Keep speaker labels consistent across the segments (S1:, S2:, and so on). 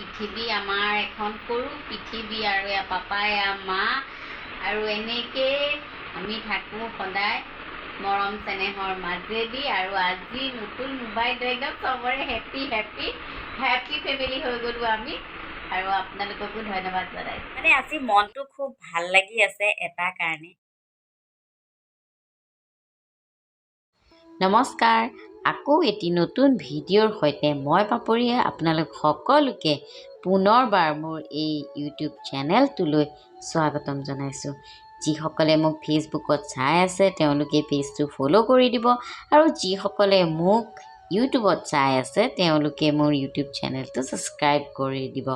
S1: পৃথিৱী আমাৰ এখন সৰু পৃথিৱী আৰু এয়া পাপা এয়া মা। আৰু এনেকেই আমি থাকোঁ সদায় মৰম চেনেহৰ মাজেদি। আৰু আজি নতুন মোবাইলটো একদম চবৰে হেপী হেপী হেপী ফেমিলি হৈ গ'লোঁ আমি। আৰু আপোনালোককো ধন্যবাদ জনাইছোঁ। মানে আজি মনটো খুব ভাল লাগি আছে এটা কাৰণে। নমস্কাৰ। আকৌ এটি নতুন ভিডিঅ'ৰ সৈতে মই পাপৰিয়ে আপোনালোক সকলোকে পুনৰবাৰ মোৰ এই ইউটিউব চেনেলটোলৈ স্বাগতম জনাইছোঁ। যিসকলে মোক ফেচবুকত চাই আছে তেওঁলোকে পেজটো ফ'ল' কৰি দিব আৰু যিসকলে মোক ইউটিউবত চাই আছে তেওঁলোকে মোৰ ইউটিউব চেনেলটো ছাবস্ক্ৰাইব কৰি দিব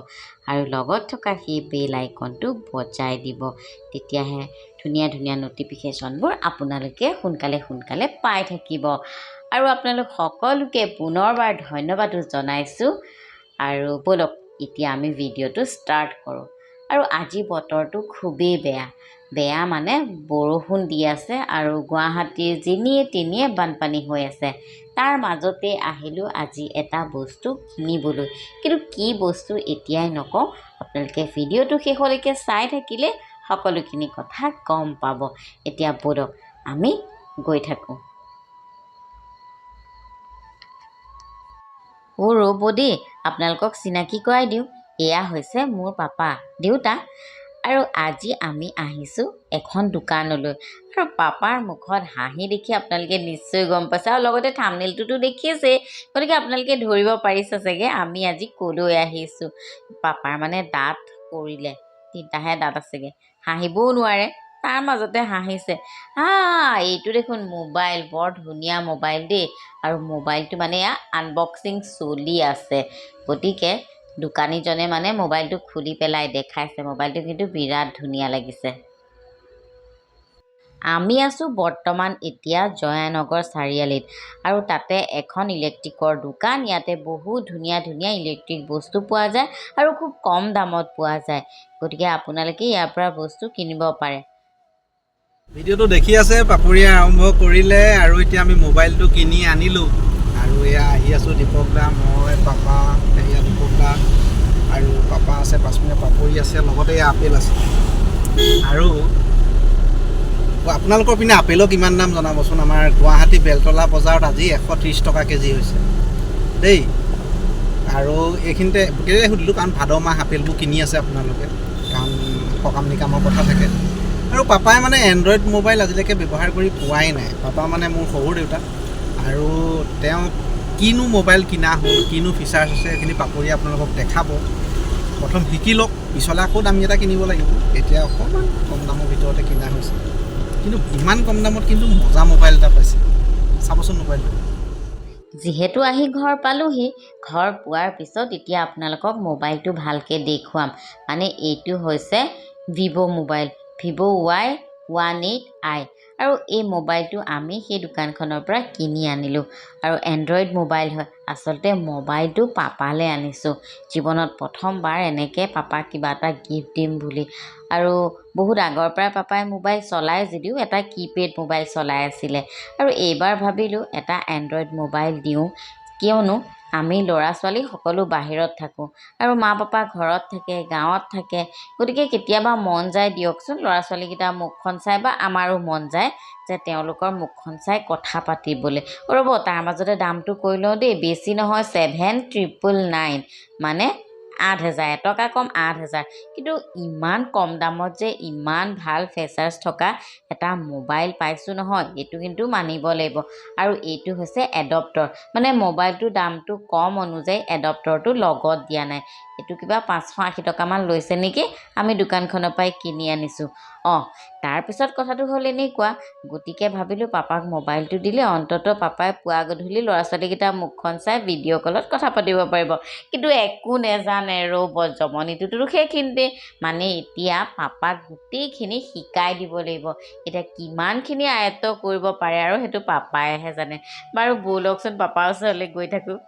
S1: আৰু লগত থকা সেই বেল আইকনটো বজাই দিব। তেতিয়াহে ধুনীয়া ধুনীয়া ন'টিফিকেশ্যনবোৰ আপোনালোকে সোনকালে সোনকালে পাই থাকিব। আৰু আপোনালোক সকলোকে পুনৰবাৰ ধন্যবাদো জনাইছোঁ। আৰু ব'লক এতিয়া আমি ভিডিঅ'টো ষ্টাৰ্ট কৰোঁ। আৰু আজি বতৰটো খুবেই বেয়া। বেয়া মানে বৰষুণ দি আছে আৰু গুৱাহাটীৰ যেনিয়ে তেনিয়ে বানপানী হৈ আছে। তাৰ মাজতে আহিলোঁ আজি এটা বস্তু কিনিবলৈ। কিন্তু কি বস্তু এতিয়াই নকওঁ আপোনালোকে ভিডিঅ'টো শেষলৈকে চাই থাকিলে সকলোখিনি কথা গম পাব। এতিয়া ব'লক আমি গৈ থাকোঁ। অ' ৰ'ব দেই আপোনালোকক চিনাকি কৰাই দিওঁ। এয়া হৈছে মোৰ পাপা দেউতা। আৰু আজি আমি আহিছোঁ এখন দোকানলৈ। আৰু পাপাৰ মুখত হাঁহি দেখি আপোনালোকে নিশ্চয় গম পাইছে। আৰু লগতে থামনেলটোতো দেখিছে। গতিকে আপোনালোকে ধৰিব পাৰিছে চাগে। আমি আজি ক'লৈ আহিছোঁ? পাপাৰ মানে দাঁত পৰিলে। তিনিটাহে দাঁত আছেগৈ। হাঁহিবও নোৱাৰে। তাৰ মাজতে হাঁহিছে। আ এইটো দেখোন মোবাইল বৰ ধুনীয়া মোবাইল দেই। আৰু মোবাইলটো মানে এয়া আনবক্সিং চলি আছে। গতিকে দোকানীজনে মানে মোবাইলটো খুলি পেলাই দেখাইছে। মোবাইলটো কিন্তু বিৰাট ধুনীয়া লাগিছে। আমি আছোঁ বৰ্তমান এতিয়া জয়ানগৰ চাৰিআলিত। আৰু তাতে এখন ইলেক্ট্ৰিকৰ দোকান। ইয়াতে বহুত ধুনীয়া ধুনীয়া ইলেক্ট্ৰিক বস্তু পোৱা যায়। আৰু খুব কম দামত পোৱা যায়। গতিকে আপোনালোকে ইয়াৰ পৰা বস্তু কিনিব পাৰে।
S2: ভিডিঅ'টো দেখি আছে পাপৰিয়া আৰম্ভ কৰিলে আৰু এতিয়া আমি মোবাইলটো কিনি আনিলোঁ। আৰু এয়া আহি আছোঁ দীপক দা মই পাপা এয়া দীপক দা আৰু পাপা আছে পাঁচমিনিট পাপৰি আছে লগতে এয়া আপেল আছে। আৰু আপোনালোকৰ পিনে আপেলৰ কিমান দাম জনাবচোন? আমাৰ গুৱাহাটী বেলতলা বজাৰত আজি এশ ত্ৰিছ টকা কেজি হৈছে। দেই আৰু এইখিনিতে কেলৈ সুধিলোঁ কাৰণ ভাদ মাহ আপেলবোৰ কিনি আছে আপোনালোকে কাৰণ সকাম নিকামৰ কথা থাকে। আৰু পাপাই মানে এণ্ড্ৰইড মোবাইল আজিলৈকে ব্যৱহাৰ কৰি পোৱাই নাই। পাপা মানে মোৰ শহুৰ দেউতা। আৰু তেওঁ কিনো মোবাইল কিনা হ'ল কিনো ফিচাৰ্ছ আছে সেইখিনি পাপৰি আপোনালোকক দেখাব। প্ৰথম শিকি লওক পিছলৈ আকৌ দামী এটা কিনিব লাগিব। এতিয়া অকণমান কম দামৰ ভিতৰতে কিনা হৈছে। কিন্তু ইমান কম দামত কিন্তু মজা মোবাইল এটা পাইছে। চাবচোন মোবাইলটো
S1: যিহেতু আহি ঘৰ পালোহি ঘৰ পোৱাৰ পিছত এতিয়া আপোনালোকক মোবাইলটো ভালকৈ দেখুৱাম। মানে এইটো হৈছে Vivo' mobile Vivo' Y one eight I. আৰু এই মোবাইলটো আমি সেই দোকানখনৰ পৰা কিনি আনিলোঁ। আৰু এণ্ড্ৰইড মোবাইল হয়। আচলতে মোবাইলটো পাপালৈ আনিছোঁ। জীৱনত প্ৰথমবাৰ এনেকৈ পাপাক কিবা এটা গিফ্ট দিম বুলি। আৰু বহুত আগৰ পৰাই পাপাই মোবাইল চলাই যদিও এটা কিপেড মোবাইল চলাই আছিলে। আৰু এইবাৰ ভাবিলোঁ এটা এণ্ড্ৰইড মোবাইল দিওঁ। কিয়নো আমি ল'ৰা ছোৱালী সকলো বাহিৰত থাকোঁ আৰু মা পাপা ঘৰত থাকে গাঁৱত থাকে। গতিকে কেতিয়াবা মন যায় দিয়কচোন ল'ৰা ছোৱালীকেইটাৰ মুখখন চাই বা আমাৰো মন যায় যে তেওঁলোকৰ মুখখন চাই কথা পাতিবলৈ। ৰ'ব তাৰ মাজতে দামটো কৈ লওঁ দেই বেছি নহয় ছেভেন ট্ৰিপল নাইন। মানে আঠ হেজাৰ এটকা কম আঠ হেজাৰ। কিন্তু ইমান কম দামত যে ইমান ভাল ফেচাৰ্ছ থকা এটা মোবাইল পাইছোঁ নহয় এইটো কিন্তু মানিব লাগিব। আৰু এইটো হৈছে এডপ্টৰ মানে মোবাইলটোৰ দামটো কম অনুযায়ী এডপ্টৰটো লগত দিয়া নাই। এইটো কিবা পাঁচশ আশী টকামান লৈছে নেকি? আমি দোকানখনৰ পৰাই কিনি আনিছোঁ। অঁ তাৰপিছত কথাটো হ'ল এনেকুৱা গতিকে ভাবিলোঁ পাপাক মোবাইলটো দিলে অন্ততঃ পাপাই পুৱা গধূলি ল'ৰা ছোৱালীকেইটাৰ মুখখন চাই ভিডিঅ' কলত কথা পাতিব পাৰিব। কিন্তু একো নেজানে ৰ'ব জমনিটোতো সেইখিনিতে মানে এতিয়া পাপাক গোটেইখিনি শিকাই দিব লাগিব। এতিয়া কিমানখিনি আয়ত্ব কৰিব পাৰে আৰু সেইটো পাপাইহে জানে। বাৰু ব'লকচোন পাপাৰ ওচৰলৈ গৈ থাকোঁ।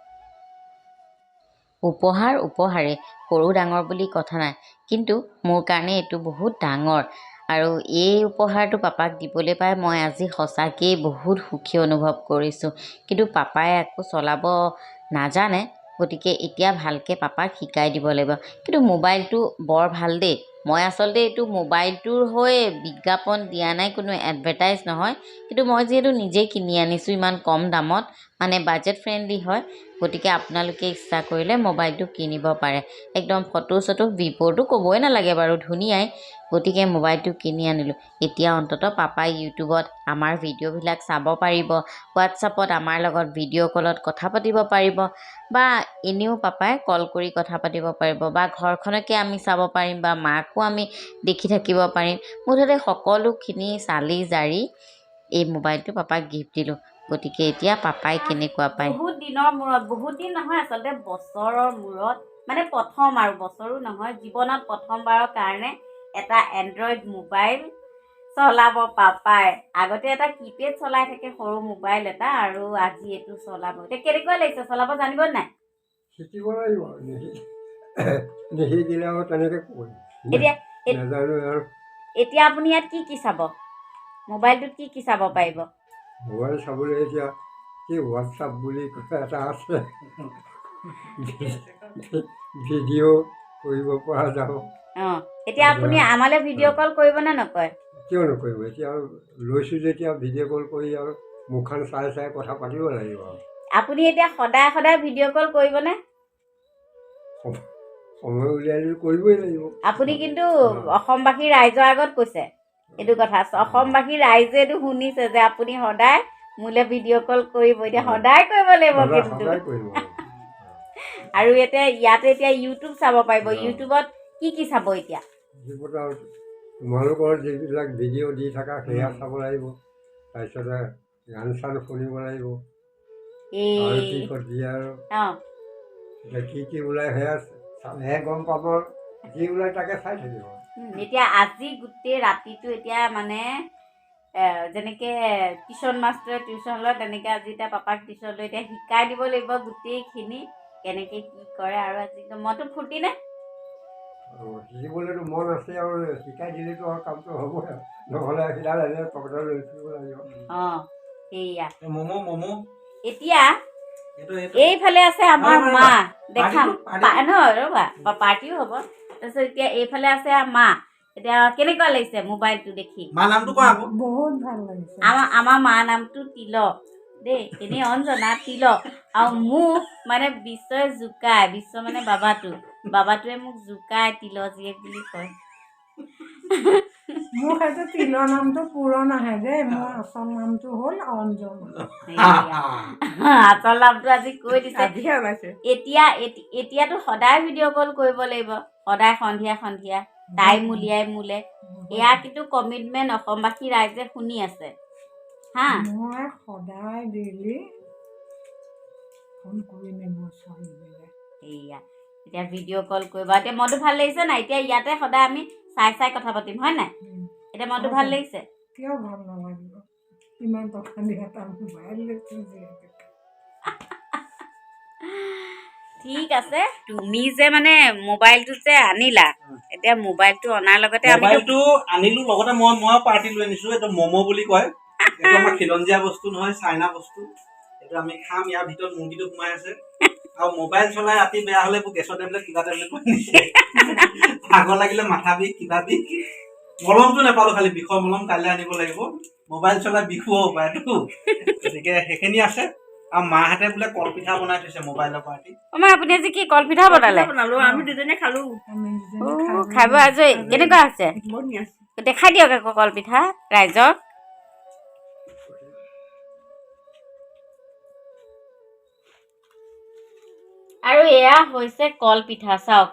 S1: উপহাৰ উপহাৰেই সৰু ডাঙৰ বুলি কথা নাই। কিন্তু মোৰ কাৰণে এইটো বহুত ডাঙৰ আৰু এই উপহাৰটো পাপাক দিবলৈ পাই মই আজি সঁচাকৈয়ে বহুত সুখী অনুভৱ কৰিছোঁ। কিন্তু পাপাই আকৌ চলাব নাজানে গতিকে এতিয়া ভালকৈ পাপাক শিকাই দিব লাগিব। কিন্তু মোবাইলটো বৰ ভাল দেই। মই আচলতে এইটো মোবাইলটোৰ হৈ বিজ্ঞাপন দিয়া নাই কোনো এডভাৰটাইজ নহয়। কিন্তু মই যিহেতু নিজেই কিনি আনিছোঁ ইমান কম দামত মানে বাজেট ফ্ৰেণ্ডলি হয় গতিকে আপোনালোকে ইচ্ছা কৰিলে মোবাইলটো কিনিব পাৰে। একদম ফটো চটো ভিভ'টো ক'বই নালাগে বাৰু ধুনীয়াই। গতিকে মোবাইলটো কিনি আনিলোঁ। এতিয়া অন্ততঃ পাপাই ইউটিউবত আমাৰ ভিডিঅ'বিলাক চাব পাৰিব হোৱাটছআপত আমাৰ লগত ভিডিঅ' কলত কথা পাতিব পাৰিব বা এনেও পাপাই কল কৰি কথা পাতিব পাৰিব বা ঘৰখনকে আমি চাব পাৰিম বা মাকো আমি দেখি থাকিব পাৰিম। মুঠতে সকলোখিনি চালি জাৰি এই মোবাইলটো পাপাক গিফ্ট দিলোঁ। গতিকে এতিয়া পাপাই কেনেকুৱা পায়?
S3: বহুত দিনৰ মূৰত বহুত দিন নহয় আচলতে বছৰৰ মূৰত মানে প্ৰথম আৰু বছৰো নহয় জীৱনত প্ৰথমবাৰৰ কাৰণে এটা এণ্ড্ৰইড মোবাইল চলাব পাপাই। আগতে এটা কিপেড চলাই থাকে সৰু মোবাইল এটা আৰু আজি এইটো চলাব। এতিয়া কেনেকুৱা লাগিছে চলাব জানিব নাই?
S4: শিকিব লাগিব। নিশি নিশিকিলে আৰু তেনেকৈ কৰিম
S3: এতিয়া এ-
S4: নাজানো আৰু।
S3: এতিয়া আপুনি ইয়াত কি কি চাব? মোবাইলটোত কি কি চাব পাৰিব?
S4: মোবাইল চাবলৈ এতিয়া কি হোৱাটছআপ বুলি কথা এটা আছে। ভিডিঅ' কৰিব পৰা যাব।
S3: অঁ এতিয়া আপুনি আমালৈ ভিডিঅ' কল কৰিবনে নকয়
S4: কিয় নকৰিব? এতিয়া লৈছোঁ যেতিয়া ভিডিঅ' কল কৰি আৰু মুখখন চাই চাই কথা পাতিব লাগিব আৰু।
S3: আপুনি এতিয়া সদায় সদায় ভিডিঅ' কল কৰিবনে?
S4: সময় উলিয়াই কৰিবই লাগিব।
S3: আপুনি কিন্তু অসমবাসী ৰাইজৰ আগত কৈছে এইটো কথা। অসমবাসী ৰাইজে এইটো শুনিছে যে আপুনি সদায় মোলৈ ভিডিঅ' কল কৰিব। এতিয়া সদায় কৰিব লাগিব কিন্তু।
S4: কৰিব।
S3: আৰু ইয়াতে ইয়াতে এতিয়া ইউটিউব চাব পাৰিব। ইউটিউবত কি কি চাব এতিয়া?
S4: তোমালোকৰ যিবিলাক ভিডিঅ' দি থাকা সেয়া চাব লাগিব। তাৰপিছতে গান চান শুনিব লাগিব। কি কি ওলাই সেয়া চালেহে গম পাব। যি ওলাই তাকে চাই থাকিব।
S3: এতিয়া আজি গোটেই ৰাতিটো এতিয়া মানে যেনেকে টিউশ্যন মাষ্টৰে টিউশ্যন লয় তেনেকে আজি এতিয়া পাপাক টিউশ্যন লৈ এতিয়া শিকাই দিব লাগিব গোটেইখিনি। কেনেকে কি কৰে আৰু আজি মইতো ফূৰ্তি নে?
S4: শিকিবলৈতো মন আছে আৰু শিকাই দিলেতো আৰু কামটো আৰু নহ'লে সিডাল এনে পকেটত লৈ ফুৰিব লাগিব।
S3: অঁ সেয়া
S2: ম'ম' ম'ম'
S3: এতিয়া এইফালে আছে আমাৰ মা। দেখাম নহয় ৰ'বা পাৰ্টিও হ'ব। তাৰপিছত এতিয়া এইফালে আছে মা। এতিয়া কেনেকুৱা লাগিছে মোবাইলটো দেখি?
S2: মা নামটো কোৱা আকৌ।
S5: বহুত ভালো লাগিছে।
S3: আমাৰ আমাৰ মাৰ নামটো তিলক। দেই এনেই অঞ্জনা তিলক। আৰু মোক মানে বিশ্বই জোকায় বিশ্ব মানে বাবাটো। বাবাটোৱে মোক জোকায় তিল জীয়েক বুলি কয়।
S5: মোৰ সেইটো তিলৰ নামটো পূৰণ আহে দেই মোৰ আচল নামটো হ'ল অঞ্জনা।
S3: আচল নামটো আজি কৈ দিছে। এতিয়া এতি- এতিয়াতো সদায় ভিডিঅ' কল কৰিব লাগিব। সদায় সন্ধিয়া সন্ধিয়া। টাইম উলিয়াই মোলে। এয়া কিন্তু কমিটমেণ্ট অসমবাসী ৰাইজে শুনি আছে। হা?
S5: মই সদায় ডেইলি ফোন কৰিমেই মোৰ ছোৱালীজনীলৈ
S3: এয়া এতিয়া ভিডিঅ' কল কৰিবা। এতিয়া মনটো ভালো লাগিছে নাই? এতিয়া ইয়াতে সদায় আমি চাই চাই কথা পাতিম হয় নাই? এতিয়া মনটো ভালো লাগিছে?
S5: কিয় ভালো নালাগিব? ইমান টকা দি এটা মোবাইল লৈছোঁ যিহেতু
S3: ঠিক আছে। তুমি যে মানে মোবাইলটো যে আনিলা এতিয়া মোবাইলটো অনাৰ লগতে আমি
S6: মোবাইলটো আনিলো লগতে মই মই পাৰ্টি লৈ আনিছো এইটো ম'ম' বুলি কয়। এইটো আমাৰ খিলঞ্জীয়া বস্তু নহয় চাইনা বস্তু। এইটো আমি খাম ইয়াৰ ভিতৰত মুৰ্গীটো সোমাই আছে। আৰু মোবাইল চলাই ৰাতি বেয়া হ'লে এইবোৰ গেছৰ টেবলেট কিবা টেবলেট ভাগৰ লাগিলে মাথা বিষ কিবা বিষ। মলমটো নাপালো খালি বিষৰ মলম কাইলৈ আনিব লাগিব। মোবাইল চলাই বিষো হ'ব পাৰেতো গতিকে সেইখিনি আছে। আৰু মাহঁতে বোলে কলপিঠা বনাই থৈছে মোবাইলৰ পাৰ্টি
S3: আমাৰ আপুনি আজি কি কলপিঠা বনালে?
S7: বনালো আমি দুজনে খালো।
S3: খাব আজৰি। কেনেকুৱা
S7: ধুনীয়া
S3: দেখাই দিয়ক আকৌ কলপিঠা ৰাইজক। আৰু এয়া হৈছে কলপিঠা চাওক।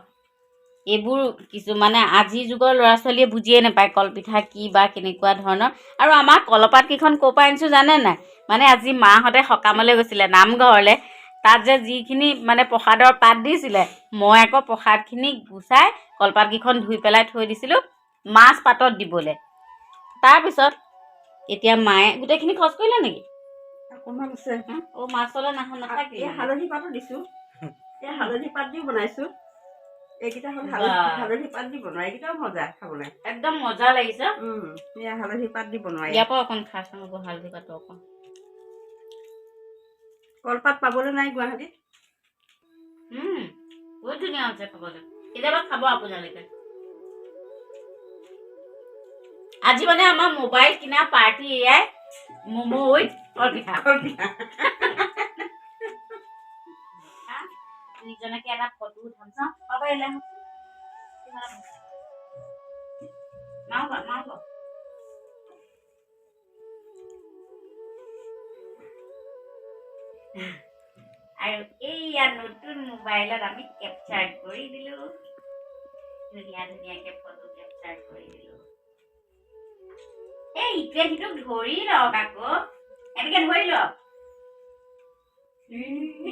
S3: এইবোৰ কিছুমানে আজিৰ যুগৰ ল'ৰা ছোৱালীয়ে বুজিয়ে নাপায় কলপিঠা কি বা কেনেকুৱা ধৰণৰ। আৰু আমাৰ কলপাতকেইখন ক'ৰ পৰা আনিছোঁ জানে নাই? মানে আজি মাহঁতে সকামলৈ গৈছিলে নামঘৰলৈ। তাত যে যিখিনি মানে প্ৰসাদৰ পাত দিছিলে মই আকৌ প্ৰসাদখিনি গুচাই কলপাতকেইখন ধুই পেলাই থৈ দিছিলোঁ মাছ পাতত দিবলৈ। তাৰপিছত এতিয়া মায়ে গোটেইখিনি খৰচ কৰিলে নেকি?
S7: অকণমান আছে?
S3: অ' মাছলৈ নাহ নাথাকিলে
S7: হালধি পাতো দিছো। এই হালধি পাত দিও বনাইছো। এইকেইটা হ'ল হালধি পাত দি বনোৱা। এইকেইটাও মজা খাবলৈ।
S3: একদম মজা লাগিছে।
S7: এয়া হালধি পাত দি বনোৱা।
S3: ইয়াৰ পৰা অকণ খাই চাওঁ আকৌ হালধি পাতো অকণ।
S7: কলপাত পাবলৈ নাই গুৱাহাটীত?
S3: বহুত ধুনীয়া হৈছে খাবলৈ। কেতিয়াবা খাব আপোনালোকে। আজি মানে আমাৰ মোবাইল কিনা পাৰ্টি এয়াই। ম'ম' উইথ কলপিঠা। কলপিঠা। দুইজনকে এটা ফটো উঠাম চাওঁ পাবা এলে আৰু এইয়া নতুন মোবাইলত আমি কেপচাৰ কৰি দিলো। ধুনীয়া ধুনীয়াকে ফটো কেপচাৰ কৰি দিলো। এই ইটোৱে সিটোক ধৰি লওক আকৌ। এনেকে ধৰি লওক।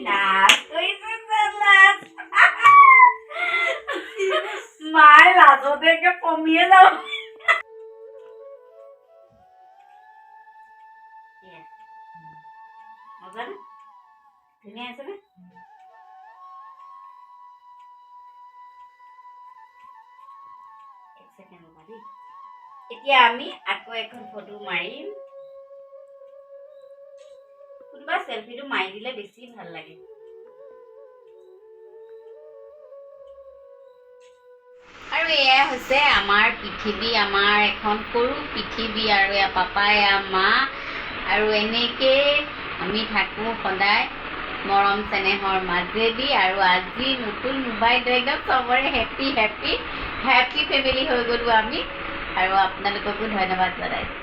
S3: লাজ কৰিছে যে লাজ মায়ে লাজতে একে পমিয়ে যাব এয়া। মজা নে ধুনীয়া আছে নে এক ছেকেণ্ড ৰ'বা দেই এতিয়া আমি আকৌ এখন ফটো মাৰিম কোনোবা চেলফিটো মাৰি দিলে বেছি ভাল লাগে। আৰু এয়াই হৈছে আমাৰ পৃথিৱী আমাৰ এখন সৰু পৃথিৱী আৰু এয়া পাপা এয়া মা। আৰু এনেকেই আমি থাকোঁ সদায় মৰম চেনেহৰ মাজেদি। আৰু আজি নতুন মোবাইলটো একদম চবৰে হেপী হেপী হেপী ফেমিলি হৈ গ'লোঁ আমি। আৰু আপোনালোককো ধন্যবাদ জনাইছোঁ।